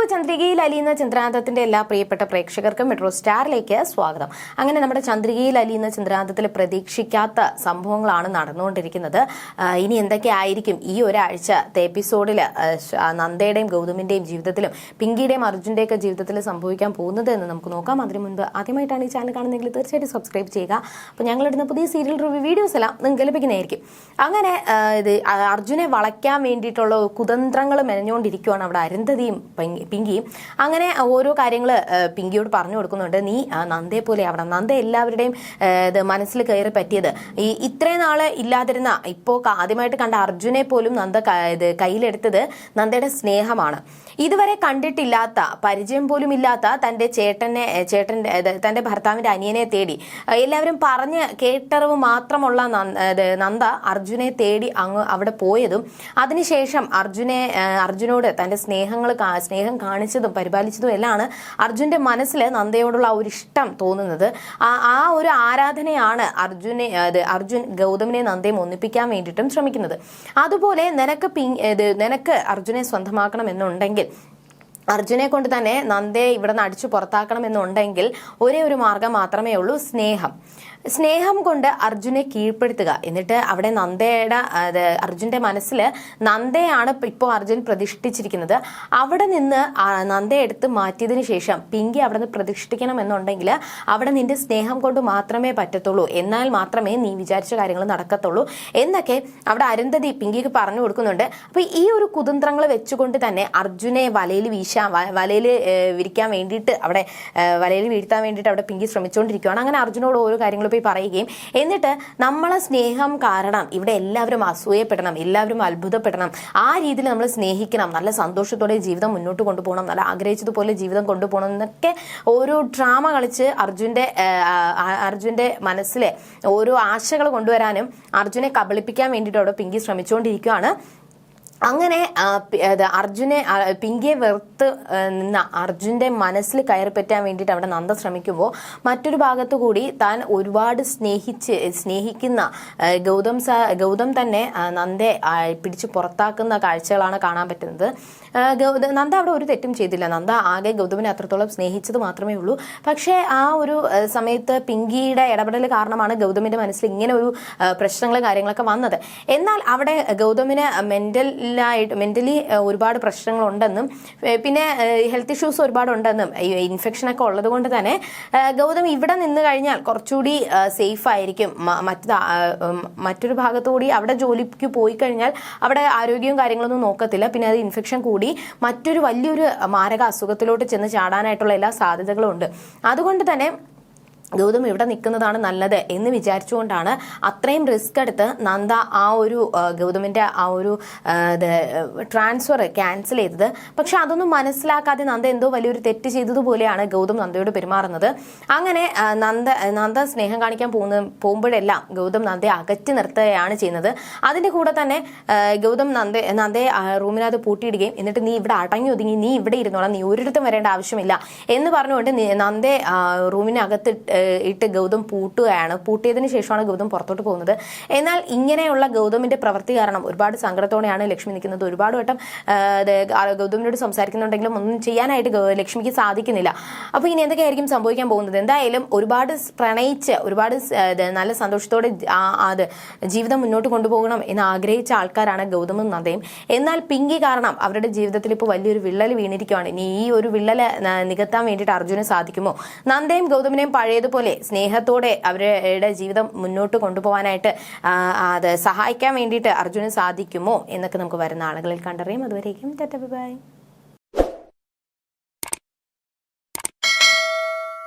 ഒപ്പ് ചന്ദ്രികയിൽ അലിയുന്ന ചന്ദ്രാന്തത്തിന്റെ എല്ലാ പ്രിയപ്പെട്ട പ്രേക്ഷകർക്കും മെട്രോ സ്റ്റാറിലേക്ക് സ്വാഗതം. അങ്ങനെ നമ്മുടെ ചന്ദ്രികയിൽ അലിയുന്ന ചന്ദ്രാന്തത്തിൽ പ്രതീക്ഷിക്കാത്ത സംഭവങ്ങളാണ് നടന്നുകൊണ്ടിരിക്കുന്നത്. ഇനി എന്തൊക്കെ ആയിരിക്കും ഈ ഒരാഴ്ചത്തെ എപ്പിസോഡിൽ നന്ദയുടെയും ഗൗതമിന്റെയും ജീവിതത്തിലും പിങ്കിയുടെയും അർജുന്റെയൊക്കെ ജീവിതത്തിൽ സംഭവിക്കാൻ പോകുന്നത് എന്ന് നമുക്ക് നോക്കാം. അതിനു മുൻപ് ആദ്യമായിട്ടാണ് ഈ ചാനൽ കാണുന്നതെങ്കിൽ തീർച്ചയായിട്ടും സബ്സ്ക്രൈബ് ചെയ്യുക. അപ്പോൾ ഞങ്ങളിടുന്ന പുതിയ സീരിയൽ റിവ്യൂ വീഡിയോസ് എല്ലാം നിങ്ങൾക്ക് ലഭിക്കുന്നതായിരിക്കും. അങ്ങനെ ഇത് അർജുനെ വളയ്ക്കാൻ വേണ്ടിയിട്ടുള്ള കുതന്ത്രങ്ങൾ മെനഞ്ഞുകൊണ്ടിരിക്കുകയാണ് അവിടെ അരുന്ധതിയും പിങ്കിയും. അങ്ങനെ ഓരോ കാര്യങ്ങൾ പിങ്കിയോട് പറഞ്ഞു കൊടുക്കുന്നുണ്ട്. നീ നന്ദേ പോലെ ആവണം. നന്ദ എല്ലാവരുടെയും ഇത് മനസ്സിൽ കയറി പറ്റിയത്. ഈ ഇത്രയും നാൾ ഇല്ലാതിരുന്ന ഇപ്പോൾ ആദ്യമായിട്ട് കണ്ട അർജുനെ പോലും നന്ദ ഇത് കയ്യിലെടുത്തത് നന്ദയുടെ സ്നേഹമാണ്. ഇതുവരെ കണ്ടിട്ടില്ലാത്ത പരിചയം പോലും ഇല്ലാത്ത തന്റെ ചേട്ടനെ ചേട്ടന്റെ തന്റെ ഭർത്താവിന്റെ അനിയനെ തേടി എല്ലാവരും പറഞ്ഞ് കേട്ടറിവ് മാത്രമുള്ള നന്ദ അർജുനെ തേടി അങ്ങ് അവിടെ പോയതും അതിനുശേഷം അർജുനെ അർജുനോട് തന്റെ സ്നേഹങ്ങൾ സ്നേഹം കാണിച്ചതും പരിപാലിച്ചതും എല്ലാമാണ് അർജുന്റെ മനസ്സിൽ നന്ദയോടുള്ള ആ ഒരു ഇഷ്ടം തോന്നുന്നത്. ആ ഒരു ആരാധനയാണ് അർജുനെ അത് അർജുൻ ഗൗതമിനെ നന്ദയും ഒന്നിപ്പിക്കാൻ വേണ്ടിയിട്ടും ശ്രമിക്കുന്നത്. അതുപോലെ നിനക്ക് പിങ് ഇത് നിനക്ക് അർജുനെ സ്വന്തമാക്കണം എന്നുണ്ടെങ്കിൽ അർജുനെ കൊണ്ട് തന്നെ നന്ദയെ ഇവിടെ നിന്ന് അടിച്ചു പുറത്താക്കണം എന്നുണ്ടെങ്കിൽ ഒരേ ഒരു മാർഗം മാത്രമേ ഉള്ളൂ സ്നേഹം. സ്നേഹം കൊണ്ട് അർജുനെ കീഴ്പ്പെടുത്തുക. എന്നിട്ട് അവിടെ നന്ദയുടെ അർജുന്റെ മനസ്സിൽ നന്ദയാണ് ഇപ്പോൾ അർജുൻ പ്രതിഷ്ഠിച്ചിരിക്കുന്നത്. അവിടെ നിന്ന് നന്ദ എടുത്ത് മാറ്റിയതിനു ശേഷം പിങ്കി അവിടെ നിന്ന് പ്രതിഷ്ഠിക്കണം എന്നുണ്ടെങ്കിൽ അവിടെ നിന്റെ സ്നേഹം കൊണ്ട് മാത്രമേ പറ്റത്തുള്ളൂ. എന്നാൽ മാത്രമേ നീ വിചാരിച്ച കാര്യങ്ങൾ നടക്കത്തുള്ളൂ എന്നൊക്കെ അവിടെ അരുന്ധതി പിങ്കിക്ക് പറഞ്ഞു കൊടുക്കുന്നുണ്ട്. അപ്പൊ ഈ ഒരു കുതന്ത്രങ്ങൾ വെച്ചുകൊണ്ട് തന്നെ അർജുനെ വലയിൽ വീശാൻ വലയിൽ വിരിക്കാൻ വേണ്ടിയിട്ട് അവിടെ വലയിൽ വീഴ്ത്താൻ വേണ്ടിയിട്ട് അവിടെ പിങ്കി ശ്രമിച്ചുകൊണ്ടിരിക്കുകയാണ് അങ്ങനെ അർജുനോട് ഓരോ കാര്യങ്ങൾ പോയി പറയുകയും എന്നിട്ട് നമ്മളെ സ്നേഹം കാരണം ഇവിടെ എല്ലാവരും അസൂയപ്പെടണം എല്ലാവരും അത്ഭുതപ്പെടണം. ആ രീതിയിൽ നമ്മൾ സ്നേഹിക്കണം. നല്ല സന്തോഷത്തോടെ ജീവിതം മുന്നോട്ട് കൊണ്ടുപോകണം നല്ല ആഗ്രഹിച്ചതുപോലെ ജീവിതം കൊണ്ടുപോകണം എന്നൊക്കെ ഓരോ ഡ്രാമ കളിച്ച് അർജുന്റെ അർജുന്റെ മനസ്സിലെ ഓരോ ആശകൾ കൊണ്ടുവരാനും അർജുനെ കബളിപ്പിക്കാൻ വേണ്ടിയിട്ട് അവിടെ പിങ്കി ശ്രമിച്ചുകൊണ്ടിരിക്കുകയാണ്. അങ്ങനെ അർജുനെ പിങ്കിയെ വെറുത്ത് നിന്ന അർജുന്റെ മനസ്സിൽ കയറി പറ്റാൻ വേണ്ടിയിട്ട് അവിടെ നന്ദ ശ്രമിക്കുമ്പോൾ മറ്റൊരു ഭാഗത്തു കൂടി താൻ ഒരുപാട് സ്നേഹിച്ച് സ്നേഹിക്കുന്ന ഗൗതം സ ഗൗതം തന്നെ നന്ദെ പിടിച്ച് പുറത്താക്കുന്ന കാഴ്ചകളാണ് കാണാൻ പറ്റുന്നത്. ഗൗത നന്ദ അവിടെ ഒരു തെറ്റും ചെയ്തില്ല. നന്ദ ആകെ ഗൗതമിനെ അത്രത്തോളം സ്നേഹിച്ചത് മാത്രമേ ഉള്ളൂ. പക്ഷേ ആ ഒരു സമയത്ത് പിങ്കിയുടെ ഇടപെടൽ കാരണമാണ് ഗൗതമിന്റെ മനസ്സിൽ ഇങ്ങനെ ഒരു പ്രശ്നങ്ങളും കാര്യങ്ങളൊക്കെ വന്നത്. എന്നാൽ അവിടെ ഗൗതമിന് മെന്റലായിട്ട് മെന്റലി ഒരുപാട് പ്രശ്നങ്ങളുണ്ടെന്നും പിന്നെ ഹെൽത്ത് ഇഷ്യൂസ് ഒരുപാട് ഉണ്ടെന്നും ഇൻഫെക്ഷൻ ഒക്കെ ഉള്ളത് കൊണ്ട് തന്നെ ഗൗതം ഇവിടെ നിന്ന് കഴിഞ്ഞാൽ കുറച്ചുകൂടി സേഫ് ആയിരിക്കും. മറ്റു മറ്റൊരു ഭാഗത്തുകൂടി അവിടെ ജോലിക്ക് പോയി കഴിഞ്ഞാൽ അവിടെ ആരോഗ്യവും കാര്യങ്ങളൊന്നും നോക്കത്തില്ല. പിന്നെ അത് ഇൻഫെക്ഷൻ കൂടി മറ്റൊരു വലിയൊരു മാരക അസുഖത്തിലോട്ട് ചെന്ന് ചാടാനായിട്ടുള്ള എല്ലാ സാധ്യതകളും ഉണ്ട് അതുകൊണ്ട് തന്നെ ഗൗതം ഇവിടെ നിൽക്കുന്നതാണ് നല്ലത് എന്ന് വിചാരിച്ചുകൊണ്ടാണ് അത്രയും റിസ്ക് എടുത്ത് നന്ദ ആ ഒരു ഗൗതമിന്റെ ആ ഒരു ട്രാൻസ്ഫർ ക്യാൻസൽ ചെയ്തത്. പക്ഷെ അതൊന്നും മനസ്സിലാക്കാതെ നന്ദ എന്തോ വലിയൊരു തെറ്റ് ചെയ്തതുപോലെയാണ് ഗൗതം നന്ദയോട് പെരുമാറുന്നത്. അങ്ങനെ നന്ദ നന്ദ സ്നേഹം കാണിക്കാൻ പോകുന്ന പോകുമ്പോഴെല്ലാം ഗൗതം നന്ദയെ അകറ്റി നിർത്തുകയാണ് ചെയ്യുന്നത്. അതിന്റെ കൂടെ തന്നെ ഗൗതം നന്ദ നന്ദയെ റൂമിനകത്ത് പൂട്ടിയിടുകയും എന്നിട്ട് നീ ഇവിടെ അടങ്ങി ഒതുങ്ങി നീ ഇവിടെ ഇരുന്നോളാം നീ ഒരിടത്തും വരേണ്ട ആവശ്യമില്ല എന്ന് പറഞ്ഞുകൊണ്ട് നന്ദയെ റൂമിനകത്ത് ഇട്ട്- ഗൗതം പൂട്ടുകയാണ്. പൂട്ടിയതിനു ശേഷമാണ് ഗൗതം പുറത്തോട്ട് പോകുന്നത്. എന്നാൽ ഇങ്ങനെയുള്ള ഗൗതമിന്റെ പ്രവൃത്തി കാരണം ഒരുപാട് സങ്കടത്തോടെയാണ് ലക്ഷ്മി നിൽക്കുന്നത്. ഒരുപാട് വട്ടം ഗൗതമിനോട് സംസാരിക്കുന്നുണ്ടെങ്കിലും ഒന്നും ചെയ്യാനായിട്ട് ലക്ഷ്മിക്ക് സാധിക്കുന്നില്ല. അപ്പൊ ഇനി എന്തൊക്കെയായിരിക്കും സംഭവിക്കാൻ പോകുന്നത്? എന്തായാലും ഒരുപാട് പ്രണയിച്ച് ഒരുപാട് നല്ല സന്തോഷത്തോടെ അത് ജീവിതം മുന്നോട്ട് കൊണ്ടുപോകണം എന്ന് ആഗ്രഹിച്ച ആൾക്കാരാണ് ഗൗതമും നന്ദയും. എന്നാൽ പിങ്കി കാരണം അവരുടെ ജീവിതത്തിൽ ഇപ്പോൾ വലിയൊരു വിള്ളൽ വീണിരിക്കുകയാണ് ഇനി ഈ ഒരു വിള്ളൽ നികത്താൻ വേണ്ടിയിട്ട് അർജുന് സാധിക്കുമോ? നന്ദയും ഗൗതമിനെയും പഴയതുപോലെ സ്നേഹത്തോടെ അവരുടെ ജീവിതം മുന്നോട്ട് കൊണ്ടുപോകാനായിട്ട് അത് സഹായിക്കാൻ വേണ്ടിയിട്ട് അർജുന് സാധിക്കുമോ എന്നൊക്കെ നമുക്ക് വരുന്ന ആളുകളിൽ കണ്ടറിയാം. അതുവരേക്കും ബൈ.